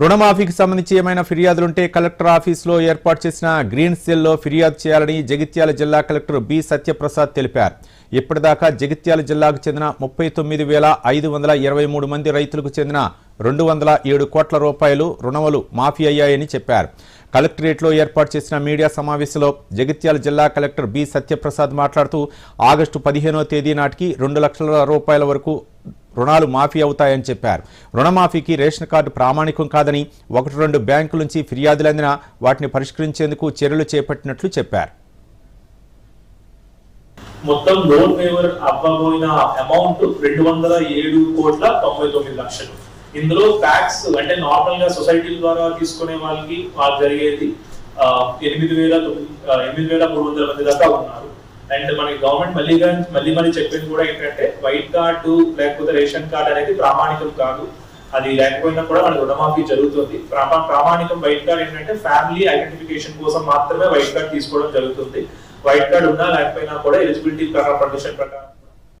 రుణమాఫీకి సంబంధించి ఏమైనా ఫిర్యాదులుంటే కలెక్టర్ ఆఫీసులో ఏర్పాటు చేసిన గ్రీన్ సెల్లో ఫిర్యాదు చేయాలని జగిత్యాల జిల్లా కలెక్టర్ బి సత్యప్రసాద్ తెలిపారు. ఇప్పటిదాకా జగిత్యాల జిల్లాకు చెందిన ముప్పై తొమ్మిది వేల ఐదు వందల ఇరవై మూడు మంది రైతులకు చెందిన రెండు వందల ఏడు కోట్ల రూపాయలు రుణములు మాఫీ అయ్యాయని చెప్పారు. కలెక్టరేట్లో ఏర్పాటు చేసిన మీడియా సమావేశంలో జగిత్యాల జిల్లా కలెక్టర్ బి సత్యప్రసాద్ మాట్లాడుతూ ఆగస్టు పదిహేనో తేదీ నాటికి రెండు లక్షల రూపాయల వరకు రుణాలు మాఫీ అవుతాయని చెప్పారు. రుణమాఫీకి రేషన్ కార్డు ప్రామాణికం కాదని ఒకటి రెండు బ్యాంకుల నుంచి ఫిర్యాదులు అందినా వాటిని పరిష్కరించేందుకు చర్యలు చేపట్టినట్లు చెప్పారు. మొత్తం లోన్ వేవర్ అవ్వబోయిన అమౌంట్ రెండు వందల ఏడు కోట్ల తొంభై తొమ్మిది లక్షలు. ఇందులో ట్యాక్స్ అంటే నార్మల్గా సొసైటీల ద్వారా తీసుకునే వాళ్ళకి వాళ్ళు జరిగేది ఎనిమిది వేల ఎనిమిది వేల మూడు వందల మంది దాకా ఉన్నారు. అండ్ మనకి గవర్నమెంట్ మళ్ళీ మళ్ళీ మళ్ళీ చెప్పింది కూడా ఏంటంటే వైట్ కార్డు లేకపోతే రేషన్ కార్డు అనేది ప్రామాణికం కాదు. అది లేకపోయినా కూడా మనకి రుణమాఫీ జరుగుతుంది. ప్రామాణికం వైట్ కార్డ్ ఏంటంటే ఫ్యామిలీ ఐడెంటిఫికేషన్ కోసం మాత్రమే వైట్ కార్డ్ తీసుకోవడం జరుగుతుంది. వైట్ కార్డ్ ఉన్నా లేకపోయినా కూడా ఎలిజిబిలిటీ ప్రకారం కండిషన్ ప్రకారం.